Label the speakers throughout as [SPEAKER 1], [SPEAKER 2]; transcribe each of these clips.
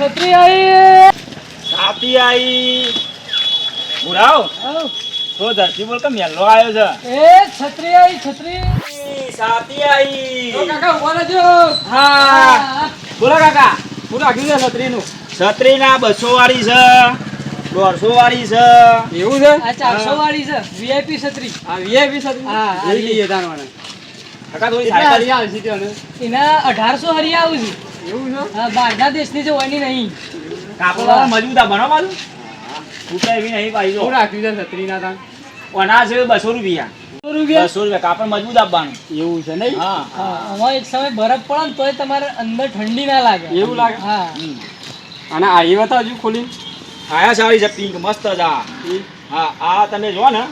[SPEAKER 1] છત્રી આવી
[SPEAKER 2] છાતી આવી બુરાવ તો ધરતી બોલ કે મેલો આવ્યો છે?
[SPEAKER 1] એ છત્રી આવી છત્રી.
[SPEAKER 2] છાતી આવી
[SPEAKER 1] તો કાકા ઊભા રહેજો.
[SPEAKER 2] હા. બોલો કાકા શું રાખ્યું છે છત્રીનું? છત્રી ના બસો વાળી છે દોઢસો વાળી છે.
[SPEAKER 3] એવું છે?
[SPEAKER 1] આ ચારસો વાળી છે વીઆઈપી છત્રી.
[SPEAKER 3] આ વીઆઈપી છત્રી?
[SPEAKER 1] હા,
[SPEAKER 3] લઈ લઈએ તાર મને
[SPEAKER 2] કાકા થોડી
[SPEAKER 3] હરિયા આવશે?
[SPEAKER 1] એના અઢારસો હરિયા આવું છે. હા બહારના દેશની જે હોયની નહીં.
[SPEAKER 2] કાપડ વાળા મજબૂત આ બનો બાજુ તૂટે એવી નહીં પાઈ જો.
[SPEAKER 3] રાખ્યું છે છત્રીના તાર
[SPEAKER 2] અનાજ છે બસો રૂપિયા. બસો રૂપિયા? કાપડ મજબૂત આપવાનું
[SPEAKER 3] એવું છે નહીં?
[SPEAKER 2] હા.
[SPEAKER 1] હા એક સમય બરફ પડે ને તોય તમારે અંદર ઠંડી ના લાગે.
[SPEAKER 3] એવું લાગે?
[SPEAKER 1] હા.
[SPEAKER 2] હમ.
[SPEAKER 3] અને આવી એ હજુ ખોલી
[SPEAKER 2] આયા સારી છે પિંક મસ્ત છે આ. હા આ તમે જો ને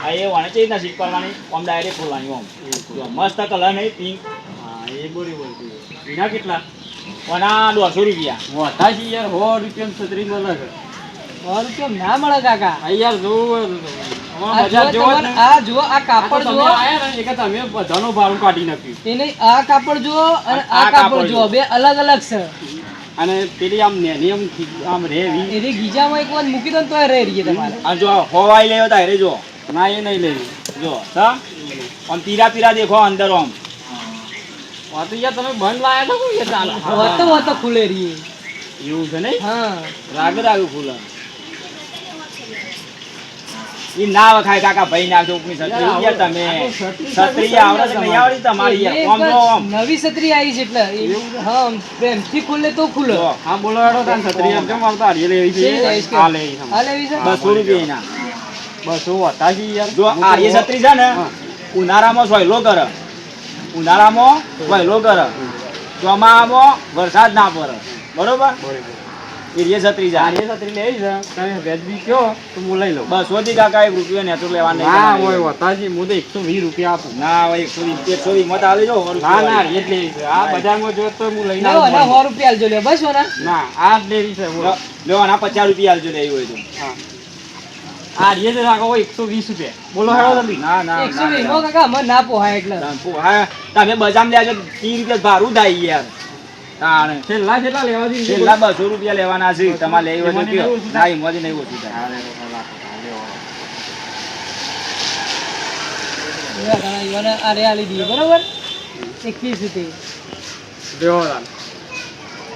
[SPEAKER 2] આ એ વાણે છે ના શીખ કરવાની આમ ડાયરેક્ટ ખોલવાની આમ. મસ્ત કલર નહીં પિંક
[SPEAKER 3] હા એ બોરી બોલતી એના કેટલા?
[SPEAKER 2] આના દોઢસો રૂપિયા.
[SPEAKER 3] મોટા છે યાર સો રૂપિયા છત્રી મળે છે
[SPEAKER 1] સો રૂપિયા ના મળે કાકા.
[SPEAKER 3] આ યાર જોવો
[SPEAKER 1] જુઓ કાપડ જુઓ.
[SPEAKER 3] આયા ને એક તમે બધાનું ભાડું કાઢી નાખ્યું.
[SPEAKER 1] એ નહીં આ કાપડ જુઓ અને
[SPEAKER 2] આ કાપડ
[SPEAKER 1] જુઓ. બે અલગ અલગ છે.
[SPEAKER 3] અને પેલી આમ નેની આમ આમ રેવી
[SPEAKER 1] એની ગીજામાં એક વાર મૂકી દો તો રે રહી તમારે.
[SPEAKER 2] આ જો હોવાઈ લેવો તારે જો.
[SPEAKER 3] ના એ નહીં લેવી.
[SPEAKER 2] જો હા આમ પીરા પીરા દેખો અંદર આમ.
[SPEAKER 3] આ યાર તમે બંધ લાયા તો શું યાર ચાલે?
[SPEAKER 1] હોતો હોતો ખુલે રહીએ
[SPEAKER 3] એવું છે નહીં?
[SPEAKER 1] હા.
[SPEAKER 2] રાગ રાગ ફૂલ ઈ ના વખાય કાકા ભાઈ નાખજો ઉપની છત્રી. તમે. છત્રી આવડે નહીં આવડી તમારી યાર.
[SPEAKER 1] એ
[SPEAKER 2] આમ જો આમ.
[SPEAKER 1] નવી છત્રી આવી છે એટલે હા આમ પ્રેમથી ખુલે તો ખુલે.
[SPEAKER 3] હા બોલો હેડો તાન છત્રી એમ કેમ આવતા? લેવી
[SPEAKER 1] છે, લઈશ
[SPEAKER 3] છે.
[SPEAKER 1] કે?
[SPEAKER 3] આ લેવી છે.
[SPEAKER 1] આ લેવી છે?
[SPEAKER 2] બસો રૂપિયા
[SPEAKER 3] યાર.
[SPEAKER 2] જો આ એ છત્રી છે ને ઉનાળામાં સોયલો કરે. ઉનાળામાં વહેલો કરે ચોમાસામાં વરસાદ ના પડે. બરોબર?
[SPEAKER 3] બરોબર.
[SPEAKER 2] એ છત્રી છે
[SPEAKER 3] હારીએ છત્રી લેવી છે. તમે વેચવી કયો તો હું લઈ લઉં.
[SPEAKER 2] બસથી કાકા એક રૂપિયા લેવા નહીં
[SPEAKER 3] ના હોય હતા હું તો એકસો વીસ રૂપિયા આપું.
[SPEAKER 2] ના હોય એકસો વીસ એકસો વીસ મત આવી જાઓ
[SPEAKER 3] ના ના. એ જ લેવી છે. આ બજારમાં જો તો હું લઈને
[SPEAKER 1] લેવો
[SPEAKER 3] આવું
[SPEAKER 1] ના સો રૂપિયા આલજો લે બસ
[SPEAKER 3] ના આ જ લેવી છે
[SPEAKER 2] લો, પચાસ રૂપિયા આલજો લેવી હોય તો.
[SPEAKER 3] હા. આ એકસો વીસ રૂપિયા. બોલો હેડો જલ્દી.
[SPEAKER 2] ના ના
[SPEAKER 1] એકસો વીસ કાકા અમારે ના પોહાય એટલે.
[SPEAKER 2] તાન તમે બજામ લેજો ત્રીસ રૂપિયા ભાડું થાય યાર. તાણે
[SPEAKER 3] છેલ્લા છેલ્લા લેવા દીધી
[SPEAKER 2] છેલ્લા બસો રૂપિયા લેવાના છે. તમારે લેવી હોય તો કયો.
[SPEAKER 3] નહીં ઓછું
[SPEAKER 2] ના એમાંથી નહીં ઓછું થાય?
[SPEAKER 1] એવા ઘણા યુવાને આ રે આલી દઈએ બરોબર? એકવીસ સુધી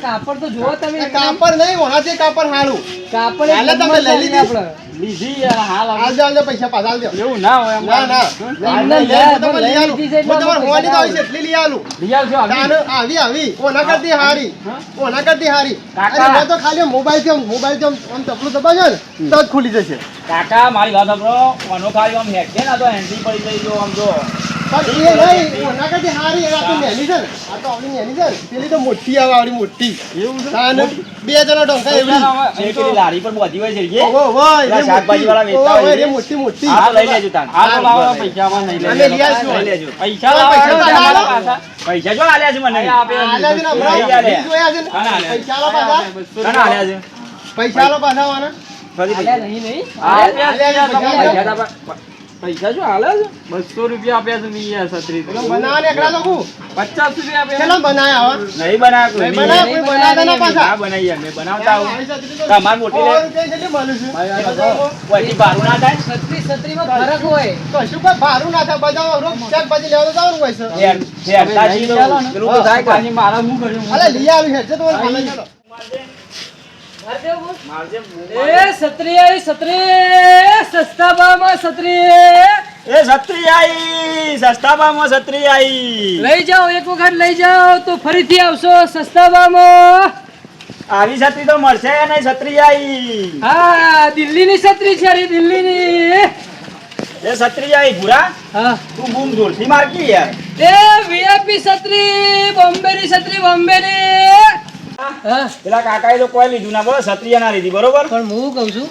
[SPEAKER 2] કાપડ
[SPEAKER 4] તો
[SPEAKER 1] જુઓ તમે.
[SPEAKER 4] કાપડ નહીં કાપડ હાલું
[SPEAKER 1] કાપડ
[SPEAKER 4] એટલે તમે લઈ લીધી?
[SPEAKER 3] લીધી યાર હાલ.
[SPEAKER 4] આલજો આલજો પૈસા પાછા આલજો
[SPEAKER 3] એવું ના હોય.
[SPEAKER 4] ના ના.
[SPEAKER 1] છે
[SPEAKER 4] આવી છે
[SPEAKER 3] આવજો આવી.
[SPEAKER 4] ઓના કરતી હારી? ઓના કરતી હારી.
[SPEAKER 2] કાકા.
[SPEAKER 4] તો ખાલી મોબાઈલથી મોબાઈલથી આમ તપલું દબાજો ને તો જ ખુલી જશે.
[SPEAKER 2] કાકા મારી વાત સાંભળો. કોનો ખાલી આમ હેકે ના તો હેન્ડી પડી જાય જો આમ જો.
[SPEAKER 4] પણ એ નહીં ઓના કરતી હારી આ તો નેની છે ને. આ તો આપણી નેની છે ને. પેલી તો મોટી આવે આવડી મોટી.
[SPEAKER 3] એવું છે?
[SPEAKER 4] તાને બે જણા ડોંકા એવડી
[SPEAKER 2] લારી પર બોધી હોય છે એ?
[SPEAKER 4] ઓહો, ઓહો, એ
[SPEAKER 2] પેલા
[SPEAKER 4] મોટી.
[SPEAKER 2] શાકભાજીવાળા વેચતા હોય
[SPEAKER 4] મોટી મોટી.
[SPEAKER 2] લઈ લેજો તાન.
[SPEAKER 3] આ તો લાવો પૈસામાં નહીં
[SPEAKER 4] અમે
[SPEAKER 3] લઈ
[SPEAKER 4] લઈ આવીશું.
[SPEAKER 2] લઈ લેજો.
[SPEAKER 3] પૈસા
[SPEAKER 2] જો આલ્યા છે મને?
[SPEAKER 4] પૈસા આલો પાછા.
[SPEAKER 1] નહીં નહીં.
[SPEAKER 4] પૈસા
[SPEAKER 3] તમારે.
[SPEAKER 2] શું હાલે છે
[SPEAKER 3] બસો રૂપિયા આપ્યા છે મેં યાર છત્રી
[SPEAKER 4] પેલો બનાવવાને એકલા તો કહું.
[SPEAKER 3] પચાસ રૂપિયા આપ્યા
[SPEAKER 4] ચલો બનાયા આવા?
[SPEAKER 2] નહીં બનાયા કોઈ.
[SPEAKER 4] નહીં બનાયા, કોઈ બનાવતા ના પાછા.
[SPEAKER 2] ના બનાવીએ મેં બનાવતા આવું
[SPEAKER 4] છત્રી
[SPEAKER 2] મોટી લે.
[SPEAKER 4] કેટલી મળે છે.
[SPEAKER 2] કોઈ ભાડું ના થાય
[SPEAKER 1] છત્રી માં ફરક હોય
[SPEAKER 4] કશું કોઈ ભારું ના થાય બજારમાં રોજ શાકભાજી લેવા તો જવાનું હોય છે
[SPEAKER 2] યાર હેરતાજી તો પેલું તો થાય કે.
[SPEAKER 3] મારા હું કર્યું
[SPEAKER 4] અલે લઈ આવી છે તો ચાલો.
[SPEAKER 1] એ છત્રી આવી છત્રી સસ્તા ભાવમાં
[SPEAKER 2] એ છત્રી આઈ સસ્તા ભાવમાં છત્રી આઈ
[SPEAKER 1] લઈ જાઓ એક વખત લઈ જાઓ તો ફરીથી આવશો સસ્તાબામાં.
[SPEAKER 2] આવી છત્રી તો મળશે નહીં છત્રી
[SPEAKER 1] હા દિલ્હીની છત્રી છે અરે દિલ્હીની.
[SPEAKER 2] એ છત્રી ભૂરા
[SPEAKER 1] હા.
[SPEAKER 2] તું બૂમ જોરથી મારકી યાર.
[SPEAKER 1] એ વીઆઈપી છત્રી બોમ્બેની છત્રી બોમ્બેની. હા.
[SPEAKER 2] પેલા કાકા તો કોઈ લીધું ના બોલો ક્ષત્રિય ના લીધી બરોબર?
[SPEAKER 1] પણ હું કહું છું.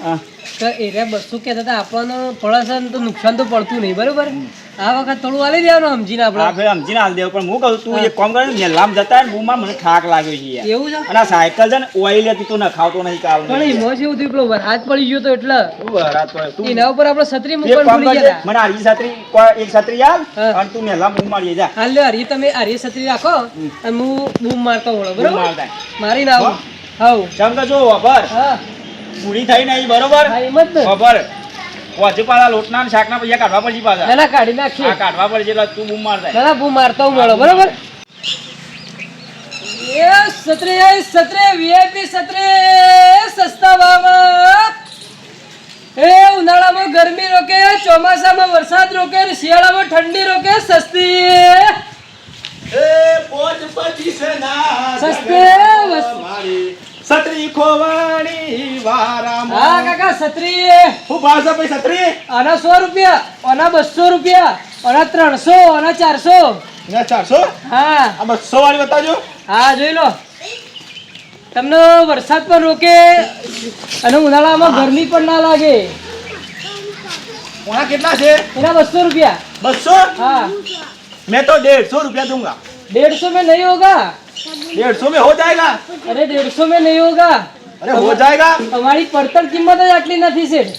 [SPEAKER 1] તો એરિયા બસો કે હતા આપણને પડે છે ને તો નુકસાન તો પડતું નહીં બરોબર? આ વખત થોડું હાલી દેવાનું સમજીને
[SPEAKER 2] હા
[SPEAKER 1] આપણે.
[SPEAKER 2] ભાઈ સમજીને હાલ દેવ. પણ હું કહું તું એક કામ કરે ને લામ જતા ને બૂમમાં મને થાક લાગ્યો છે
[SPEAKER 1] એવું છે?
[SPEAKER 2] અને સાયકલ છે ને ઓઇલ હતી તો નખાવતો નહીં કાલ
[SPEAKER 1] પણ એમાં શું થયું પેલો વરસાદ પડી ગયો તો એટલે.
[SPEAKER 2] તું
[SPEAKER 1] એના ઉપર આપણે છત્રી મૂકવાનું ભૂલી ગયા.
[SPEAKER 2] મને હરી છત્રી એક છત્રી આલ અને તું મેલા બૂમ મારી જા.
[SPEAKER 1] હાલ લે હરી તમે હરી છત્રી રાખો અને હું બૂમ મારતો હોળો બરોબર? મારી ના આવું. હાઉ
[SPEAKER 2] ચમ જો
[SPEAKER 1] હા.
[SPEAKER 2] પૂરી થઈ નહીં બરોબર?
[SPEAKER 1] હા
[SPEAKER 2] વભર વાજુ પાછા લોટના શાકના પૈસા કાઢવા પડશે પાછા.
[SPEAKER 1] ના ના કાઢી નાખીએ.
[SPEAKER 2] આ કાઢવા પડશે એટલે તું બૂમ મારતા
[SPEAKER 1] ના ના બૂમ મારતો હું મળો બરોબર? એ છત્રી આઈ વીઆઈપી છત્રી સસ્તા ભાવમાં. એ ઉનાળામાં ગરમી રોકે ચોમાસામાં વરસાદ રોકે શિયાળામાં ઠંડી રોકે સસ્તી. સસ્તે વસ્તુ
[SPEAKER 5] સત્રી ખોવાણી વારા
[SPEAKER 1] આના સો રૂપિયા બસો રૂપિયા આના ત્રણસો ચારસો. હા.
[SPEAKER 5] આ બસો વાળી બતાવજો
[SPEAKER 1] હા જોઈ લો. તમને વરસાદ પણ રોકે અને ઉનાળામાં ગરમી પણ ના લાગે.
[SPEAKER 5] ઓણા કેટલા છે?
[SPEAKER 1] એના બસો રૂપિયા.
[SPEAKER 5] બસો?
[SPEAKER 1] હા.
[SPEAKER 5] મેં તો દેડસો રૂપિયા દઉંગા.
[SPEAKER 1] डेढ़ सौ में नहीं होगा।
[SPEAKER 5] डेढ़ सौ में हो जाएगा।
[SPEAKER 1] अरे डेढ़ सौ में नहीं होगा।
[SPEAKER 5] अरे हो जाएगा।
[SPEAKER 1] हमारी પડતર કિંમત જ આટલી નથી
[SPEAKER 5] શેઠ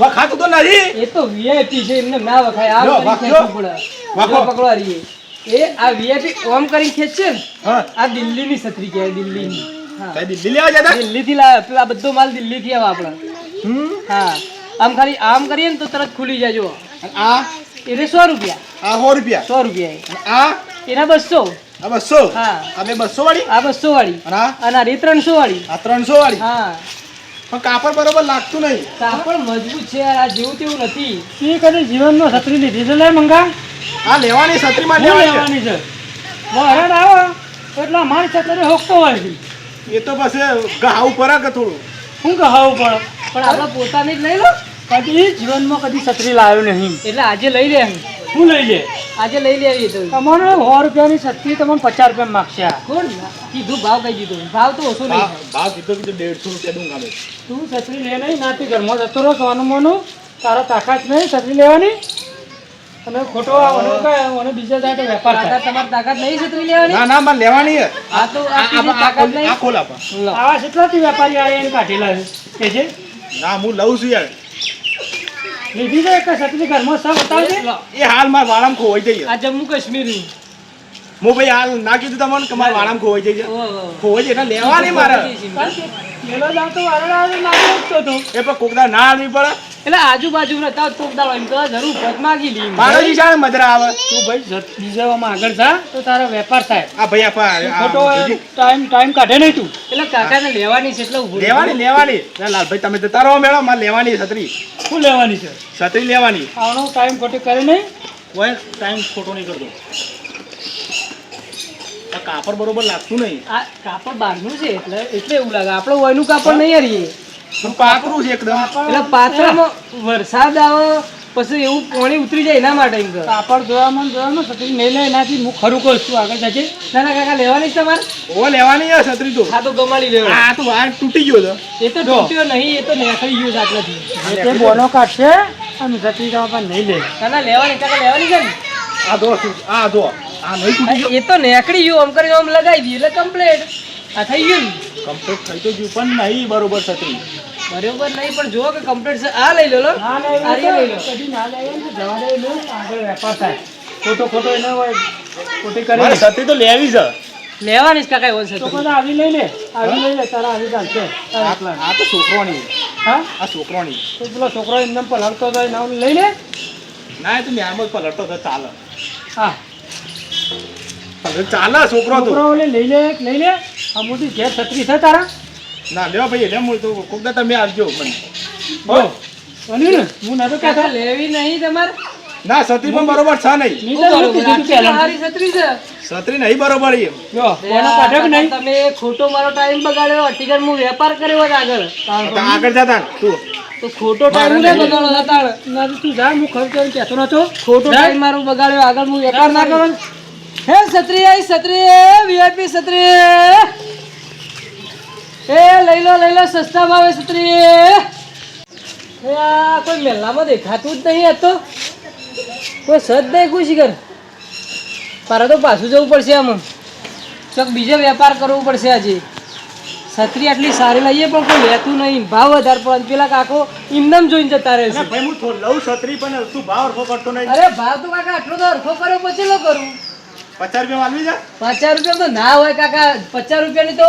[SPEAKER 5] વખાતું તો નથી
[SPEAKER 1] એ તો વીઆઈપી છે એમને ના વખાય આ પકડો પકડવા રહીએ એ આ વીઆઈપી ઓમ કરી ખેંચશે ને આ દિલ્હીની છત્રી કહેવાય દિલ્હીની હા
[SPEAKER 5] દિલ્હી લેવા જતા
[SPEAKER 1] દિલ્હીથી લાવ્યા પેલા બધો માલ દિલ્હીથી આવે આપણે હા આમ ખાલી આમ કરીએ ને તો તરત ખુલી જાય જો
[SPEAKER 5] આ
[SPEAKER 1] એને સો રૂપિયા
[SPEAKER 5] આ સો રૂપિયા.
[SPEAKER 1] સો રૂપિયા
[SPEAKER 5] આ?
[SPEAKER 1] એના બસો.
[SPEAKER 5] આ બસો?
[SPEAKER 1] હા.
[SPEAKER 5] આ બે બસો વાળી
[SPEAKER 1] આ બસો વાળી
[SPEAKER 5] અને આ
[SPEAKER 1] રે ત્રણસો વાળી
[SPEAKER 5] આ ત્રણસો વાળી
[SPEAKER 1] હા.
[SPEAKER 5] પણ કાપડ બરોબર લાગતું નહીં.
[SPEAKER 1] કાપડ મજબૂત છે આ જેવું તેવું નથી.
[SPEAKER 6] ઈ કદી જીવનમાં છત્રી લીધી છે લે મંગા.
[SPEAKER 5] આ લેવાની છત્રીમાં
[SPEAKER 6] માં
[SPEAKER 5] લેવાની
[SPEAKER 6] છે. વરસાદ આવો. એટલે અમારી છત્રી હોકતો હોય છે.
[SPEAKER 5] એ તો બસ ઘા ઉપર કે થોડું.
[SPEAKER 6] શું કહાવું ઉપર?
[SPEAKER 1] પણ આપણે પોતાની જ લઈ લો.
[SPEAKER 6] કદી જીવનમાં કદી છત્રી લાવ્યો નહીં.
[SPEAKER 1] એટલે આજે લઈ લે
[SPEAKER 6] શું લઈ લે.
[SPEAKER 1] આજે લઈ લેવી તો.
[SPEAKER 6] તમારે સો રૂપિયાની સસ્તી તમને પચાસ રૂપિયા માગશે આ.
[SPEAKER 1] કોણ? કીધું ભાવ કહી દીધું. ભાવ તો ઓછો નહીં
[SPEAKER 5] ભાવ કીધો કીધું દેડસો રૂપિયા દઉંગા મેં
[SPEAKER 6] તું સસરી લે નહીં નાથી ઘરમાં જતો રહો સોનું મોનું. તારો તાકાત નહીં સસરી લેવાની. અને ખોટો બીજા જાય તો વેપાર થાય.
[SPEAKER 1] તમારી તાકાત નહીં લેવાની?
[SPEAKER 5] ના ના લેવાની
[SPEAKER 1] આ તો આ
[SPEAKER 5] આ-
[SPEAKER 1] કીધી
[SPEAKER 5] આ- આ
[SPEAKER 1] તાકાત
[SPEAKER 5] ખોલ- આ
[SPEAKER 1] નહીં
[SPEAKER 5] ખોલ
[SPEAKER 6] આવા કેટલાથી વેપારી આ એને કાઢેલા છે કે છે
[SPEAKER 5] ના હું લઉં છું યાર.
[SPEAKER 6] લીધી તો એક સતની ઘરમાં સબ બતાવજે
[SPEAKER 5] એ હાલ મારા વાળામાં ખોવાઈ જઈએ.
[SPEAKER 1] આ જમ્મુ કાશ્મીર
[SPEAKER 5] હું ભાઈ હાલ ના કીધું તમને કે મારા વાળામાં ખોવાઈ જઈએ ખોવાઈ જાય એટલે લેવાની મારે. એ પણ કોકદા ના આવી પડે.
[SPEAKER 1] એટલે આજુબાજુ રહેતા હોય તો એમ તો જરૂર પગ માગી લી.
[SPEAKER 5] મારે જી મજરા આવે.
[SPEAKER 6] તું ભાઈ જત- બીજામાં આગળ જા તો તારો વેપાર થાય.
[SPEAKER 5] આ ભાઈ આપા
[SPEAKER 6] ખોટો ટાઈમ ટાઈમ કાઢે નહીં તું.
[SPEAKER 1] એટલે કાકાને લેવાની છે એટલે ઊભું
[SPEAKER 5] લેવાની લેવાની. ના, લાલભાઈ તમે જતા રહો મેડમ મારે લેવાની છત્રી.
[SPEAKER 6] શું લેવાની છે?
[SPEAKER 5] છત્રી લેવાની.
[SPEAKER 6] આવનો ટાઈમ ખોટી કરે નહીં?
[SPEAKER 5] કોઈ ટાઈમ ખોટો નહીં કરતો. આ કાપડ બરોબર લાગતું નહીં.
[SPEAKER 1] આ કાપડ બહારનું છે એટલે એટલે એવું લાગે. આપણો વયનું કાપડ નહીં હારીએ.
[SPEAKER 5] પાતળું છે એકદમ?
[SPEAKER 1] એટલે પાતળામાં વરસાદ આવે પછી એવું પાણી ઉતરી જાય એના માટે એમ
[SPEAKER 6] કાપડ જોવામાં ને જોવામાં છત્રી નહીં લે એનાથી હું ખરું કહું છું. આગળ જશે
[SPEAKER 1] ના ના કાકા લેવાની છે તમારે?
[SPEAKER 5] ઓ લેવાની છે છત્રી તો.
[SPEAKER 1] હા તો ગમાડી લેવા
[SPEAKER 5] આ તો વાર તૂટી ગયો તો
[SPEAKER 1] એ તો તૂટ્યો નહીં એ તો નેકળી ગયો છે આટલાથી.
[SPEAKER 6] એ બોનો કાઢશે અને છત્રી જવામાં નહીં લે.
[SPEAKER 1] ના ના લેવાની કાકા લેવાની છે ને.
[SPEAKER 5] આ દો આ દો
[SPEAKER 1] એ તો નેકડી ગયું આમ કરીને આમ લગાવી દીધી એટલે કમ્પ્લીટ આ થઈ ગયું
[SPEAKER 5] કમ્પ્લીટ થઈ તો ગયું પણ નહીં બરોબર છત્રી
[SPEAKER 1] બરોબર નહીં પણ જો કે કમ્પ્લીટ છે. આ લઈ લો લો. આ લઈ લો.
[SPEAKER 6] કદી ના લઈ લો જવા દે લો આગળ વેપાર થાય. ખોટો ખોટો એને હોય ખોટી કરી
[SPEAKER 5] મારે છત્રી તો લેવી છે.
[SPEAKER 1] લેવાની જ કાકા એવો છે
[SPEAKER 6] તો. બધા આવી લઈ લે આવી લઈ લે તારા આવી ચાલશે તારા
[SPEAKER 5] આ તો છોકરોની.
[SPEAKER 6] હા?
[SPEAKER 5] આ છોકરોની.
[SPEAKER 6] તો પેલો છોકરો એમને પલળતો જાય ના લઈ લે?
[SPEAKER 5] ના એ તો મેમ જ પલળતો તો ચાલે.
[SPEAKER 6] હા.
[SPEAKER 5] ચાલે છોકરો
[SPEAKER 6] છોકરો લઈ લે લઈ લે. આ મોટી ઘેર છત્રી છે તારા.
[SPEAKER 5] ના લેવા ભાઈ એટલે હું તો કોકદા તમે આવજો મને.
[SPEAKER 6] હો હું. નતો કહેતો
[SPEAKER 1] લેવી નહીં તમારે.
[SPEAKER 5] ના છત્રી પણ બરોબર છે નહીં.
[SPEAKER 6] નહીં
[SPEAKER 1] શું
[SPEAKER 6] તો
[SPEAKER 1] કરું?
[SPEAKER 6] કીધું તું
[SPEAKER 1] આટલી
[SPEAKER 6] પહેલા.
[SPEAKER 1] હારી છત્રી છે.
[SPEAKER 5] છત્રી નહીં બરોબર એમ.
[SPEAKER 6] જો કોનો કાઢે કે નહીં.
[SPEAKER 1] તમે ખોટો મારો ટાઈમ બગાડ્યો. અટીગર હું વેપાર કર્યો હોત આગળ.
[SPEAKER 5] આગળ જતા તું.
[SPEAKER 1] તો ખોટો ટાઈમ ને બગાડો હતા
[SPEAKER 6] ના તું જા હું ખર્ચો કેતો નતો.
[SPEAKER 1] ખોટો ટાઈમ મારો બગાડ્યો. આગળ હું વેપાર ના કરો. હે ક્ષત્રિય ક્ષત્રિય વીઆઈપી ક્ષત્રિય. એ લઈ લો લઈ લો સસ્તા ભાવે ક્ષત્રિય. એ આ કોઈ મેલામાં દેખાતું જ નહીં હતો કોઈ સદ નહીં ખુશી કર તારે તો પાછું જવું પડશે આમ. ચોક બીજો વેપાર કરવો પડશે આજે. છત્રી આટલી સારી લઈએ પણ કોઈ લેતું નહીં. ભાવ વધાર પણ પેલા કાકો એમનેમ જોઈને જતા રહે છે.
[SPEAKER 7] ભાઈ હું લઉં છત્રી પણ તું ભાવ અરખો કરતો નહીં.
[SPEAKER 1] અરે ભાવ તો કાકા આટલો તો અરખો કર્યો પછી લો કરું?
[SPEAKER 7] પચાસ રૂપિયા માલવી જા
[SPEAKER 1] પચાસ રૂપિયા તો ના હોય કાકા. પચાસ રૂપિયાની તો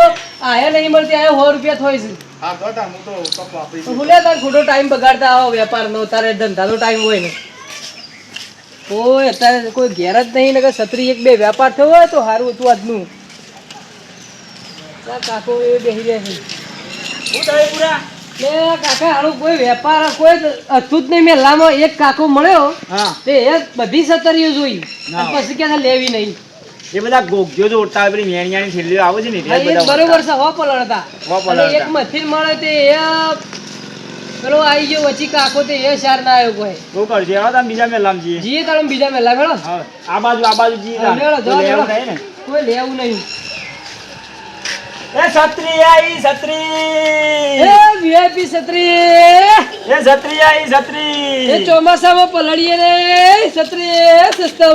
[SPEAKER 1] આયા નહીં મળતી આયા સો રૂપિયા થોય છે.
[SPEAKER 7] હા તો હું તો વાપરી
[SPEAKER 1] તો ભૂલે તાર ખોટો ટાઈમ બગાડતા આવો વેપારનો. તારે ધંધાનો ટાઈમ હોય ને કોઈ અત્યારે કોઈ ઘેર જ નહીં છત્રી એક બે વેપાર થયો હોય તો સારું હતું આજનું. કાકો એ બેસી રહ્યા છે.
[SPEAKER 2] શું પૂરા.
[SPEAKER 1] લે કાકા હારું કોઈ વેપાર કોઈ હતું નહીં. મેલામાં એક કાકો મળ્યો. તે એ બધી સતરીઓ જોઈ. પછી કે લેવી નહીં.
[SPEAKER 2] એ બધા ગોગજો જોડતા હોય પેલી મેણિયાની થેલીઓ આવે છે ને
[SPEAKER 1] એ બરોબર છે હો પલળતા અને એક મથીન મળે તે એ પેલો આવી ગયો વચ્ચે કાકો તે એ શાર ના આવ્યો કોઈ.
[SPEAKER 2] શું કરશે હવે તમે બીજા મેલામ
[SPEAKER 1] જીએ તારે બીજા મેલા મેળો
[SPEAKER 2] આ બાજુ આ બાજુ
[SPEAKER 1] કોઈ લેવું નહીં.
[SPEAKER 2] એ છત્રી આઈ છત્રી.
[SPEAKER 1] એ વીઆઈપી છત્રી.
[SPEAKER 2] એ છત્રી આઈ છત્રી.
[SPEAKER 1] એ ચોમાસામાં પલળીએ રે સત્રી સસ્તા